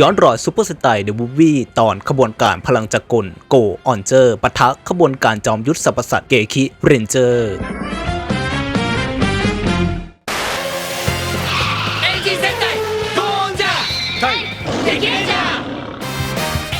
ย้อนรอยซูเปอร์สไตล์เดอะบูวี่ตอนขบวนการพลังจักรโกออนเจอร์ปะทะขบวนการจอมยุทธสัพสัตเกคิเรนเจอร์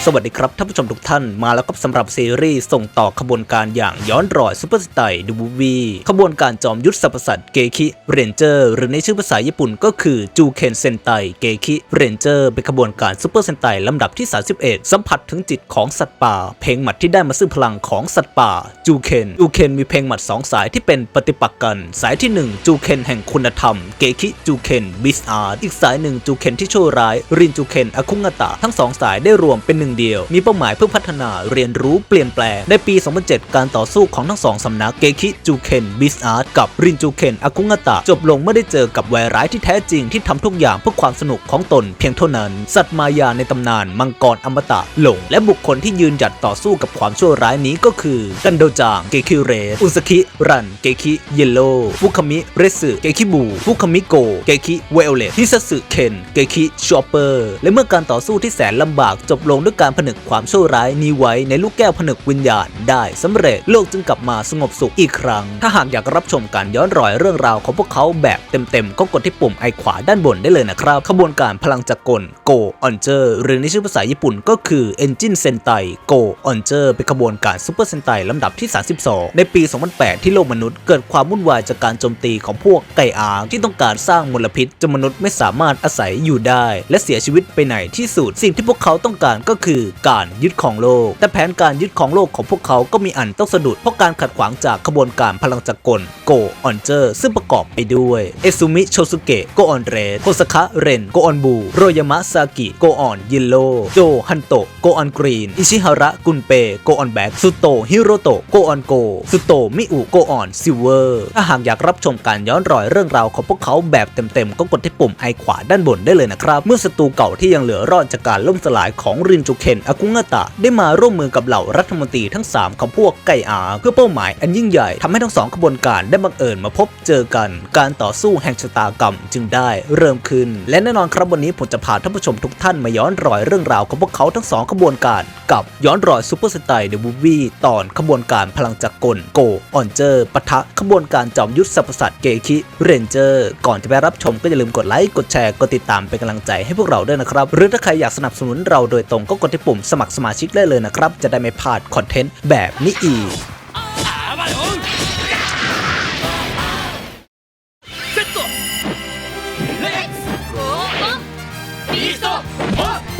สวัสดีครับท่านผู้ชมทุกท่านมาแล้วครับสำหรับซีรีส์ส่งต่อขบวนการอย่างย้อนรอยซูเปอร์สไตล์ดูบูวีขบวนการจอมยุทธสรรพสัตว์เกคิเรนเจอร์หรือในชื่อภาษาญี่ปุ่นก็คือจูเคนเซนไตเกคิเรนเจอร์เป็นขบวนการซูเปอร์เซนไตลำดับที่ 31 สัมผัสถึงจิตของสัตว์ป่า เพลงหมัดที่ได้มาซึ่งพลังของสัตว์ป่าจูเคนจูเคนมีเพลงหมัดสองสายที่เป็นปฏิปักษ์กัน สายที่หนึ่งจูเคนแห่งคุณธรรมเกคิจูเคนบิสอาร์อีกสายหนึ่งจูเคนที่ชั่วร้ายรินจูเคนอคุงะตะทั้งสองสายได้รวมเป็นหนึ่งเดียว มีเป้าหมายเพื่อพัฒนาเรียนรู้เปลี่ยนแปลง ในปี 2007 การต่อสู้ของทั้งสองสำนักเกคิจูเคนบิสอาร์ตกับรินจูเคนอากุงะตะ จบลงเมื่อได้เจอกับวายร้ายที่แท้จริงที่ทำทุกอย่างเพื่อความสนุกของตนเพียงเท่านั้น สัตว์มายาในตำนานมังกรอมตะหลง และบุคคลที่ยืนหยัดต่อสู้กับความชั่วร้ายนี้ก็คือกันโดจางเกคิเรสอุซาคิรันเกคิเยลโลฟุคามิเรสึเกคิบูฟุคามิโกเกคิเวลเลตฮิซสึเคนเกคิชอปเปอร์และเมื่อการต่อสู้ที่แสนลำบากจบลงด้วยการผนึกความชั่วร้ายนี้ไว้ในลูกแก้วผนึกวิญญาณได้สำเร็จโลกจึงกลับมาสงบสุขอีกครั้ง ถ้าหากอยากรับชมการย้อนรอยเรื่องราวของพวกเขาแบบเต็มๆ ก็กดที่ปุ่มไอขวาด้านบนได้เลยนะครับ ขบวนการพลังจักรโกออนเจอร์หรือในชื่อภาษาญี่ปุ่นก็คือ Engine Sentai Go o n j e r เป็นขบวนการซูเปอร์เซนไตลำดับที่ 32 ในปี 2008 ที่โลกมนุษย์เกิดความวุ่นวายจากการโจมตีของพวกไก่อาที่ต้องการสร้างมลพิษจนมนุษย์ไม่สามารถอาศัยอยู่ได้ และเสียชีวิตไปในที่สุดสิ่งที่พวกเขาต้องการก็คือการยึดของโลก แต่แผนการยึดของโลกของพวกเขาก็มีอันต้องสะดุดเพราะการขัดขวางจากขบวนการพลังจักรโกออนเจอร์ซึ่งประกอบไปด้วย เอซุมิโชซุเกะโกออนเรโคสคะเรนโกออนบู โรยามะซากิโกออนยิโลโจฮันโตะโกออนกรีน อิชิฮาระกุนเปโกออนแบ็กสุโตฮิโรโตะโกออนโกสุโตมิอุโกออนซิเวอร์ถ้าหากอยากรับชมการย้อนรอยเรื่องราวของพวกเขาแบบเต็มๆก็กดที่ปุ่มไอขวาด้านบนได้เลยนะครับ เมื่อศัตรูเก่าที่ยังเหลือรอดจากการล่มสลายของรินจูเคนอากุงะตะ ได้มาร่วมมือกับเหล่ารัฐมนตรีทั้ง 3ของพวกไก่อาเพื่อเป้าหมายอันยิ่งใหญ่ทำให้ทั้งสองขบวนการได้บังเอิญมาพบเจอกัน การต่อสู้แห่งชะตากรรมจึงได้เริ่มขึ้น และแน่นอนครับวันนี้ผมจะพาท่านผู้ชมทุกท่านมาย้อนรอยเรื่องราวของพวกเขาทั้งสองขบวนการกับย้อนรอยซูเปอร์สไตล์เดอะมูวี่ตอนขบวนการพลังจักรโกออนเจอร์ปะทะขบวนการจอมยุทธสรรพสัตว์เกคิเรนเจอร์ ก่อนจะไปรับชมก็อย่าลืมกดไลค์กดแชร์กดติดตามเป็นกำลังใจให้พวกเราด้วยนะครับ หรือถ้าใครอยากสนับสนุนเราโดยตรงก็กดที่ปุ่มสมัครสมาชิกได้เลยนะครับ จะได้ไม่พลาดคอนเทนต์แบบนี้อีก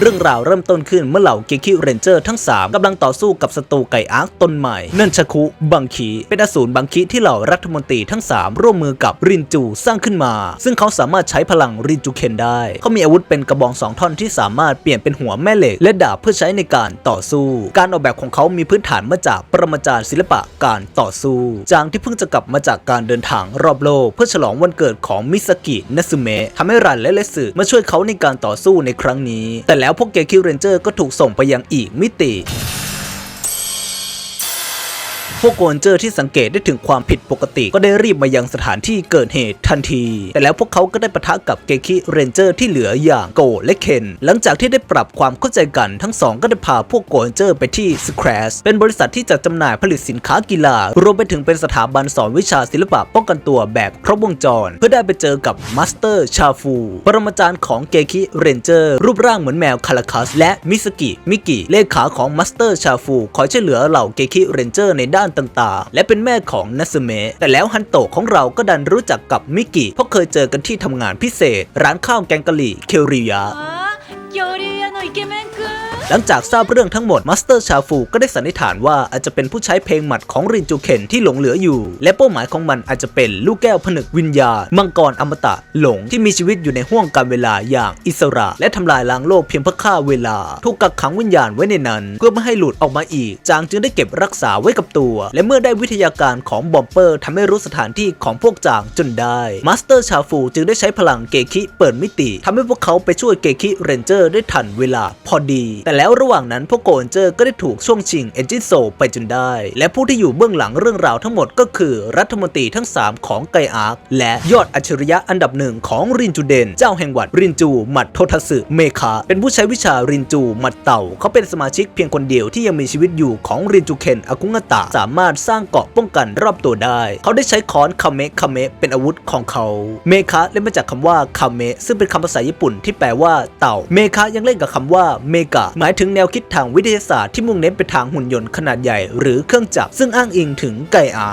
เรื่องราวเริ่มต้นขึ้นเมื่อเหล่าเกคิเรนเจอร์ทั้ง 3กำลังต่อสู้กับศัตรูไก่อาร์คตนใหม่เนนชคุ บังคีเป็นอสูรบังคีที่เหล่ารัฐมนตรีทั้ง 3 ร่วมมือกับรินจูสร้างขึ้นมา ซึ่งเขาสามารถใช้พลังรินจูเคนได้ เขามีอาวุธเป็นกระบองสองท่อนที่สามารถเปลี่ยนเป็นหัวแม่เหล็ก และดาบเพื่อใช้ในการต่อสู้ การออกแบบของเขามีพื้นฐานมาจากปรมาจารย์ศิลปะการต่อสู้ จางที่เพิ่งจะกลับมาจากการเดินทางรอบโลก เพื่อฉลองวันเกิดของมิสกินัสึเมะทำให้รันและเลสึมาช่วยเขาในการต่อสู้ในครั้งนี้ แต่แล้วพวกเกคิวเรนเจอร์ก็ถูกส่งไปยังอีกมิติ พวกโกนเจอร์ที่สังเกตได้ถึงความผิดปกติ ก็ได้รีบมายังสถานที่เกิดเหตุทันที แต่แล้วพวกเขาก็ได้ปะทะกับเกคิเรนเจอร์ที่เหลืออย่างโกและเคน หลังจากที่ได้ปรับความเข้าใจกันทั้งสองก็ได้พาพวกโกนเจอร์ไปที่สคร s เป็นบริษัทที่จัดจำหน่ายผลิตสินค้ากีฬารวมไปถึงเป็นสถาบันสอนวิชาศิลปะป้องกันตัวแบบครบวงจร เพื่อได้ไปเจอกับมาสเตอร์ชาฟูปรมาจารย์ของเกคิเรนเจอร์รูปร่างเหมือนแมวคาราคัสและมิสกิมิกิเลขาของมาสเตอร์ชาฟูคอยช่วยเหลือเหล่าเกคิเรนเจอร์ในด้านต่างๆ และเป็นแม่ของนัสเมะแต่แล้วฮันโตะของเราก็ดันรู้จักกับมิกิเพราะเคยเจอกันที่ทำงานพิเศษ ร้านข้าวแกงกะหรี่เคียวริยะ หลังจากทราบเรื่องทั้งหมดมาสเตอร์ชาฟูก็ได้สันนิษฐานว่าอาจจะเป็นผู้ใช้เพลงหมัดของรินจูเคนที่หลงเหลืออยู่ และเป้าหมายของมันอาจจะเป็นลูกแก้วผนึกวิญญาณมังกรอมตะหลงที่มีชีวิตอยู่ในห้วงการเวลาอย่างอิสระ และทำลายล้างโลกเพียงเพื่อฆ่าเวลา ถูกกักขังวิญญาณไว้ในนั้น เพื่อไม่ให้หลุดออกมาอีก จางจึงได้เก็บรักษาไว้กับตัว และเมื่อได้วิทยาการของบอมเปอร์ทำให้รู้สถานที่ของพวกจางจนได้มาสเตอร์ชาฟูจึงได้ใช้พลังเกคิเปิดมิติทำให้พวกเขาไปช่วยเกคิเรนเจอร์ได้ทันเวลาพอดีแต่แต่แล้วระหว่างนั้นพวกโกนเจอร์ก็ได้ถูกช่วงชิงเอนจิโซไปจนได้ และผู้ที่อยู่เบื้องหลังเรื่องราวทั้งหมดก็คือรัฐมนตรีทั้ง 3 ของไกอาร์คและยอดอัจฉริยะอันดับหนึ่งของรินจูเดน เจ้าแห่งวัดรินจูหมัดโททัสึเมคาเป็นผู้ใช้วิชารินจูหมัดเต่า เขาเป็นสมาชิกเพียงคนเดียวที่ยังมีชีวิตอยู่ของรินจูเคนอากุงตะสามารถสร้างเกราะป้องกันรอบตัวได้ เขาได้ใช้ค้อนคาเมะคาเมะเป็นอาวุธของเขา เมคาเล่นมาจากคำว่าคาเมะซึ่งเป็นคำภาษาญี่ปุ่นที่แปลว่าเต่า เมคายังเล่นกับคำว่าเมกะหมายถึงแนวคิดทางวิทยาศาสตร์ที่มุ่งเน้นไปทางหุ่นยนต์ขนาดใหญ่ หรือเครื่องจักรซึ่งอ้างอิงถึงไกอา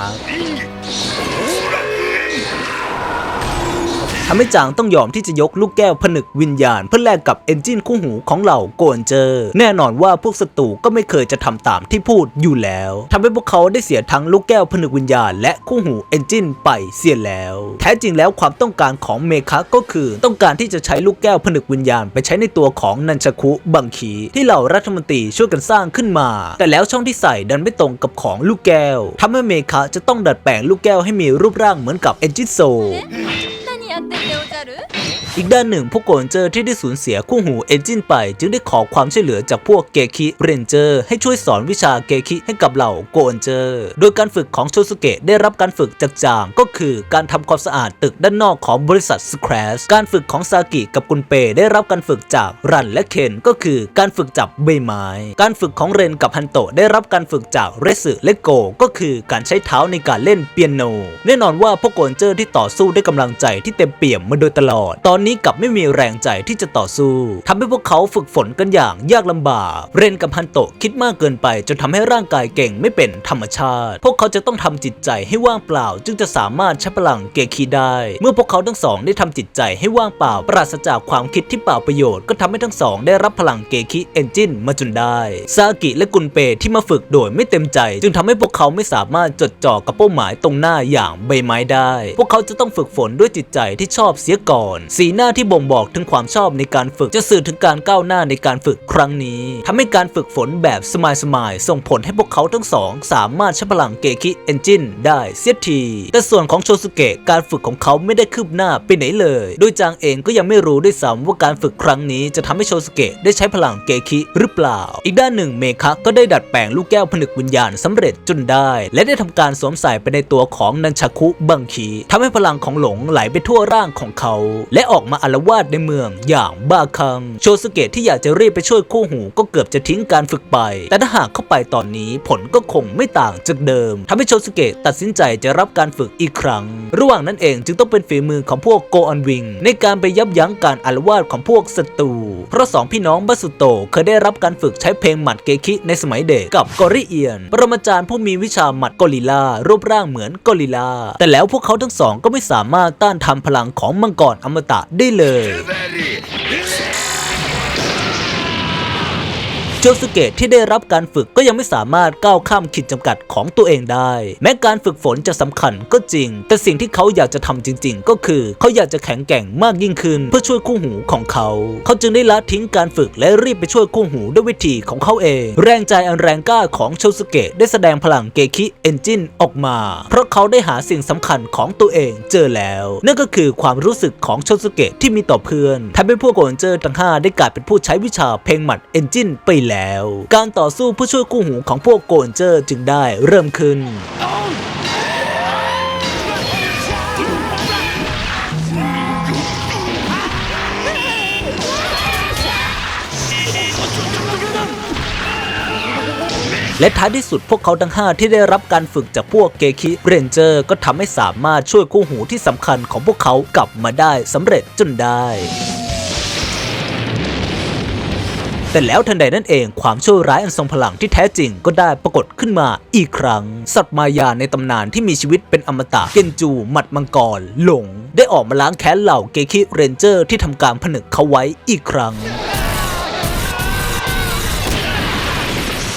ทำให้จางต้องยอมที่จะยกลูกแก้วผนึกวิญญาณ เพื่อแลกกับเอนจินคู่หูของเหล่าโกนเจอร์แน่นอนว่าพวกศัตรูก็ไม่เคยจะทำตามที่พูดอยู่แล้ว ทำให้พวกเขาได้เสียทั้งลูกแก้วผนึกวิญญาณ และคู่หูเอนจินไปเสียแล้ว แท้จริงแล้วความต้องการของเมคาก็คือ ต้องการที่จะใช้ลูกแก้วผนึกวิญญาณ ไปใช้ในตัวของนันชคุบังคีที่เหล่ารัฐมนตรีช่วยกันสร้างขึ้นมา แต่แล้วช่องที่ใส่ดันไม่ตรงกับของลูกแก้วทำให้เมคาจะต้องดัดแปลงลูกแก้วให้มีรูปร่างเหมือนกับเอนจินโซ やってんだよおじゃる？ อีกด้านหนึ่งพวกโกนเจอร์ที่ได้สูญเสียคู่หูเอนจินไป จึงได้ขอความช่วยเหลือจากพวกเกคิเรนเจอร์ให้ช่วยสอนวิชาเกคิให้กับเหล่าโกนเจอร์โดยการฝึกของโชสุเกะได้รับการฝึกจากจางก็คือการทำความสะอาดตึกด้านนอกของบริษัทสแครสการฝึกของซากิกับกุนเปได้รับการฝึกจากรันและเคนก็คือการฝึกจับใบไม้ การฝึกของเรนกับฮันโตะได้รับการฝึกจากเรสึและโกก็คือการใช้เท้าในการเล่นเปียโน แน่นอนว่าพวกโกนเจอร์ที่ต่อสู้ด้วยกำลังใจที่เต็มเปี่ยมมาโดยตลอด ตอนนี้กลับไม่มีแรงใจที่จะต่อสู้ทำให้พวกเขาฝึกฝนกันอย่างยากลำบาก เรนกับฮันโตะคิดมากเกินไปจนทำให้ร่างกายเก่งไม่เป็นธรรมชาติ พวกเขาจะต้องทำจิตใจให้ว่างเปล่า จึงจะสามารถใช้พลังเกคีได้ เมื่อพวกเขาทั้งสองได้ทำจิตใจให้ว่างเปล่า ปราศจากความคิดที่เปล่าประโยชน์ก็ทำให้ทั้งสอง ได้รับพลังเกคิเอนจินมาจนได้ซากิและกุนเปที่มาฝึกโดยไม่เต็มใจ จึงทำให้พวกเขาไม่สามารถจดจ่อกับเป้าหมายตรงหน้าอย่างใบไม้ได้ พวกเขาจะต้องฝึกฝนด้วยจิตใจที่ชอบเสียก่อนสีหน้าที่บ่งบอกถึงความชอบในการฝึก จะสื่อถึงการก้าวหน้าในการฝึกครั้งนี้ทำให้การฝึกฝนแบบสมายๆส่งผลให้พวกเขาทั้งสอง สามารถใช้พลังเกคิเอนจินได้เสียที แต่ส่วนของโชสุเกะการฝึกของเขาไม่ได้คืบหน้าไปไหนเลย โดยจางเองก็ยังไม่รู้ด้วยซ้ำว่าการฝึกครั้งนี้จะทำให้โชสุเกะได้ใช้พลังเกคิหรือเปล่า อีกด้านหนึ่งเมคะก็ได้ดัดแปลงลูกแก้วผนึกวิญญาณสำเร็จจนได้ และได้ทำการสวมใส่ไปในตัวของนันชาคุบังคีทำให้พลังของหลงไหลไปทั่วร่างของเขา และออกอกมาอาละวาดในเมืองอย่างบ้าคลั่งโชสเกะที่อยากจะรีบไปช่วยคู่หูก็เกือบจะทิ้งการฝึกไป แต่ถ้าหากเข้าไปตอนนี้ผลก็คงไม่ต่างจากเดิมทำให้โชสเกะตัดสินใจจะรับการฝึกอีกครั้ง ระหว่างนั้นเองจึงต้องเป็นฝีมือของพวกโกอันวิง ในการไปยับยั้งการอาละวาดของพวกศัตรู เพราะสองพี่น้องบัสุโตเคยได้รับการฝึกใช้เพลงหมัดเกคิในสมัยเด็กกับกอริเอียน ปรมาจารย์ผู้มีวิชาหมัดกอริลารูปร่างเหมือนกอริลลาแต่แล้วพวกเขาทั้งสองก็ไม่สามารถต้านทานพลังของมังกรอมตะได้เลย โจสุเกะที่ได้รับการฝึกก็ยังไม่สามารถก้าวข้ามขีดจำกัดของตัวเองได้ แม้การฝึกฝนจะสำคัญก็จริง แต่สิ่งที่เขาอยากจะทำจริง ๆ ก็คือ เขาอยากจะแข็งแกร่งมากยิ่งขึ้น เพื่อช่วยคู่หูของเขา เขาจึงได้ละทิ้งการฝึกและรีบไปช่วยคู่หูด้วยวิธีของเขาเอง แรงใจอันแรงกล้าของโชสุเกะได้แสดงพลังเกคิเอนจินออกมา เพราะเขาได้หาสิ่งสำคัญของตัวเองเจอแล้ว นั่นก็คือความรู้สึกของโชสุเกะที่มีต่อเพื่อนทำให้พวกโกนเจอร์ทั้งห้าได้กลายเป็นผู้ใช้วิชาเพลงหมัดเอนจินไปแล้ว การต่อสู้เพื่อช่วยคู่หูของพวกโกนเจอร์จึงได้เริ่มขึ้นและท้ายที่สุดพวกเขาทั้ง 5 ที่ได้รับการฝึกจากพวกเกคิเรนเจอร์ก็ทำให้สามารถช่วยคู่หูที่สำคัญของพวกเขากลับมาได้สำเร็จจนได้ แต่แล้วทันใดนั่นเองความชั่วร้ายอันทรงพลังที่แท้จริงก็ได้ปรากฏขึ้นมาอีกครั้ง สัตว์มายาในตำนานที่มีชีวิตเป็นอมตะเกนจู หมัดมังกร หลง ได้ออกมาล้างแค้นเหล่าเกคิเรนเจอร์ที่ทำการผนึกเขาไว้อีกครั้ง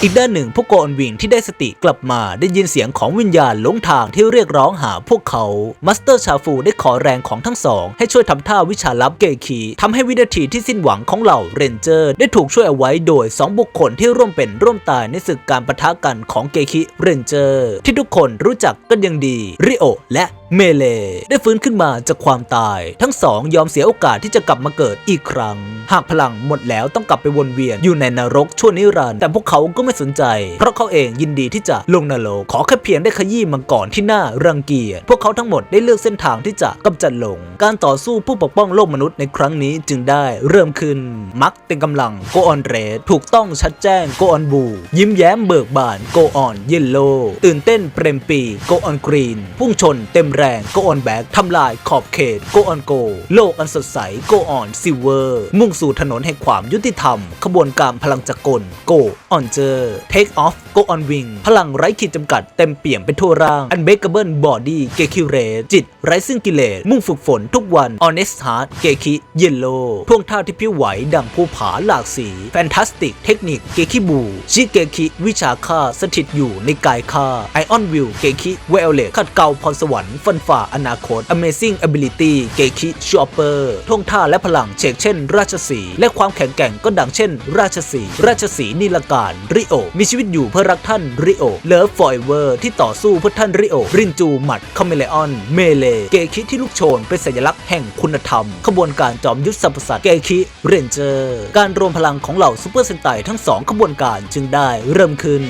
อีกด้านหนึ่งพวกโกอนวิงที่ได้สติกลับมาได้ยินเสียงของวิญญาณหลงทางที่เรียกร้องหาพวกเขามาสเตอร์ชาฟูได้ขอแรงของทั้งสอง ให้ช่วยทำท่าวิชาลับเกคีทำให้วินาทีที่สิ้นหวังของเหล่าเรนเจอร์ ได้ถูกช่วยเอาไว้โดย 2 บุคคลที่ร่วมเป็นร่วมตายในศึกการปะทะกันของเกคิเรนเจอร์ ที่ทุกคนรู้จักกันอย่างดีริโอและ เมเล ได้ฟื้นขึ้นมาจากความตาย ทั้งสองยอมเสียโอกาสที่จะกลับมาเกิดอีกครั้ง หากพลังหมดแล้วต้องกลับไปวนเวียนอยู่ในนรกชั่วนิรันดร์แต่พวกเขาก็ไม่สนใจ เพราะเขาเองยินดีที่จะลงนรกขอแค่เพียงได้ขยี้มังกรที่น่ารังเกียจพวกเขาทั้งหมดได้เลือกเส้นทางที่จะกำจัดลง การต่อสู้ผู้ปกป้องโลกมนุษย์ในครั้งนี้จึงได้เริ่มขึ้นมักเต็มกำลังโกออนเรดถูกต้องชัดแจ้งโกออนบู ยิ้มแย้มเบิกบานโกออนเยลโลตื่นเต้นเปรมปีโกออนกรีน พุ่งชนเต็มแรงโกออนแบ็กทำลายขอบเขตโกออนโก โลกอันสดใสโกออนซิเวอร์ มุ่งสู่ถนนแห่งความยุติธรรม ขบวนการพลังจักรโกออนเจอร์เทคออฟโกออนวิงพลังไร้ขีดจำกัดเต็มเปี่ยมไปทั่วร่าง Unbreakable Body เกคิเรจิตไร้ซึ่งกิเลส มุ่งฝึกฝนทุกวัน Honest Heart เกคิเยลโลท่วงท่าที่พิ้วไหวดังภูผาหลากสี Fantastic เทคนิคเกคิบูชิเกคิวิชาค่าสถิตอยู่ในกายค่า Ion Will เกคิเวลเลตขัดเกลาพรสวรรค์ันฝ่าอนาคต Amazing Ability เกคิชอปเปอร์ท่วงท่าและพลังเชกเช่น ราชสีและความแข็งแกร่งก็ดังเช่น ราชสีราชสีนิลการริโอ มีชีวิตอยู่เพื่อรักท่านริโอเลิฟฟอยเวอร์ที่ต่อสู้เพื่อท่านริโอ รินจูหมัดคาเมเลออน เมเล เกคิที่ลูกโชนเป็นสัญลักษณ์แห่งคุณธรรม ขบวนการจอมยุทธสัมปสัตเกคิเรนเจอร์ การรวมพลังของเหล่าซูเปอร์เซนไตทั้งสองขบวนการจึงได้เริ่มขึ้น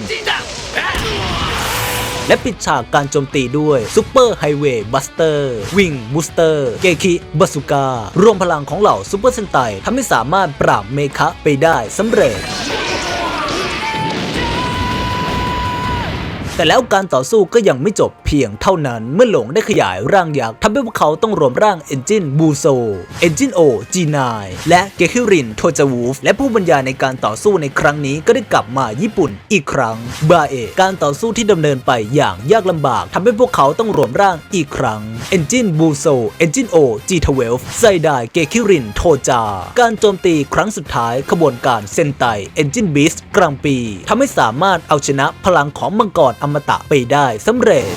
และปิดฉากการโจมตีด้วยซูเปอร์ไฮเวย์บัสเตอร์วิงบูสเตอร์เกคิบาสุการวมพลังของเหล่าซูเปอร์เซนไตทำให้สามารถปราบเมคะไปได้สำเร็จ แต่แล้วการต่อสู้ก็ยังไม่จบเพียงเท่านั้นเมื่อหลงได้ขยายร่างยักษ์ทำให้พวกเขาต้องรวมร่างเอนจินบูโซเอนจินโอจีนและเกคิรินโทจาวูฟและผู้บรรยายในการต่อสู้ในครั้งนี้ก็ได้กลับมาญี่ปุ่นอีกครั้งบาเอะการต่อสู้ที่ดำเนินไปอย่างยากลำบากทำให้พวกเขาต้องรวมร่างอีกครั้งเอนจินบูโซเอนจินโอจีทเวลไซไดเกคิรินโทจา การโจมตีครั้งสุดท้ายขบวนการเซนไตเอนจินบิสกลางปีทำให้สามารถเอาชนะพลังของมังกรอมตะไปได้สำเร็จ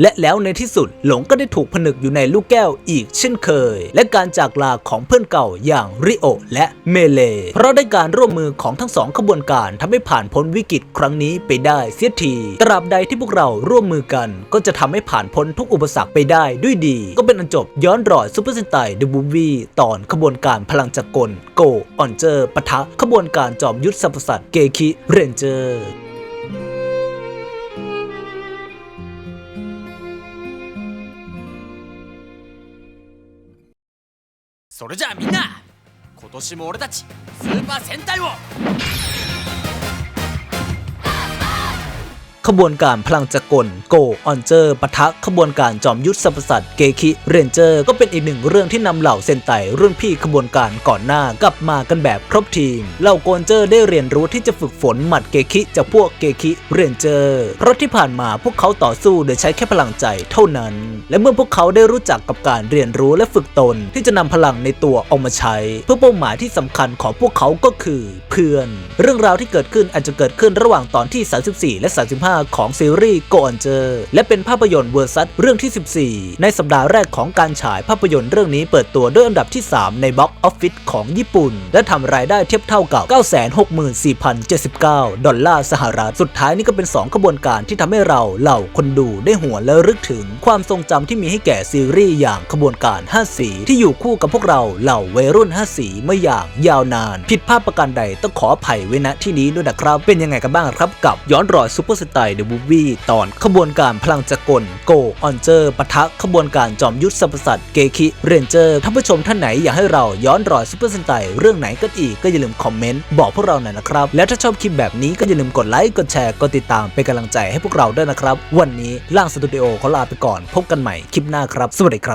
และแล้วในที่สุดหลงก็ได้ถูกผนึกอยู่ในลูกแก้วอีกเช่นเคย และการจากลาของเพื่อนเก่าอย่างริโอและเมเลเพราะได้การร่วมมือของทั้งสองขบวนการทำให้ผ่านพ้นวิกฤตครั้งนี้ไปได้เสียที ตราบใดที่พวกเราร่วมมือกัน ก็จะทำให้ผ่านพ้นทุกอุปสรรคไปได้ด้วยดี ก็เป็นอันจบย้อนรอยซูเปอร์เซนไตเดบูวีตอนขบวนการพลังจักรโกออนเจอร์ปะทะขบวนการจอมยุทธสัพสัตเกคิเรนเจอร์ それじゃあみんな今年も俺たちスーパー戦隊を。 ขบวนการพลังจักรโกออนเจอร์ปะทะขบวนการจอมยุทธสัพสัตเกคิเรนเจอร์ก็เป็นอีกหนึ่งเรื่องที่นำเหล่าเซนไตรุ่นพี่ขบวนการก่อนหน้ากลับมากันแบบครบทีม เหล่าโกนเจอร์ได้เรียนรู้ที่จะฝึกฝนหมัดเกคิจากพวกเกคิเรนเจอร์เพราะที่ผ่านมาพวกเขาต่อสู้โดยใช้แค่พลังใจเท่านั้น และเมื่อพวกเขาได้รู้จักกับการเรียนรู้และฝึกตนที่จะนำพลังในตัวออกมาใช้ เพื่อเป้าหมายที่สำคัญของพวกเขาก็คือเพื่อน เรื่องราวที่เกิดขึ้นอาจจะเกิดขึ้นระหว่างตอนที่ 34 และ 35ของซีรีส์โกอนเจอร์และเป็นภาพยนตร์เวอร์ซัสเรื่องที่ 14 ในสัปดาห์แรกของการฉายภาพยนตร์เรื่องนี้เปิดตัวด้วยอันดับที่ 3 ในบ็อกออฟฟิศของญี่ปุ่น และทำรายได้เทียบเท่ากับ 964,079 ดอลลาร์สหรัฐ สุดท้ายนี่ก็เป็น 2 ขบวนการที่ทำให้เราเหล่าคนดูได้หัวและรึกถึง ความทรงจำที่มีให้แก่ซีรีส์อย่างขบวนการ 5 สี ที่อยู่คู่กับพวกเราเหล่าวัยรุ่น 5 สีมาอย่างยาวนาน ผิดพลาดประการใดต้องขออภัยไว้ณที่นี้ด้วยนะครับ เป็นยังไงกันบ้างครับกับย้อนรอยซูเปอร์สไตล์เดอะมูฟวี่ตอนขบวนการพลังจักรโกออนเจอร์ปะทะขบวนการจอมยุทธสัพสัตว์เกคิเรนเจอร์ท่านผู้ชมท่านไหนอยากให้เราย้อนรอยซูเปอร์สไตล์เรื่องไหนกันอีกก็อย่าลืมคอมเมนต์บอกพวกเราหน่อยนะครับ และถ้าชอบคลิปแบบนี้ก็อย่าลืมกดไลค์กดแชร์กดติดตามเป็นกำลังใจให้พวกเราด้วยนะครับ วันนี้ล่างสตูดิโอขอลาไปก่อน พบกันใหม่คลิปหน้าครับ สวัสดีครับ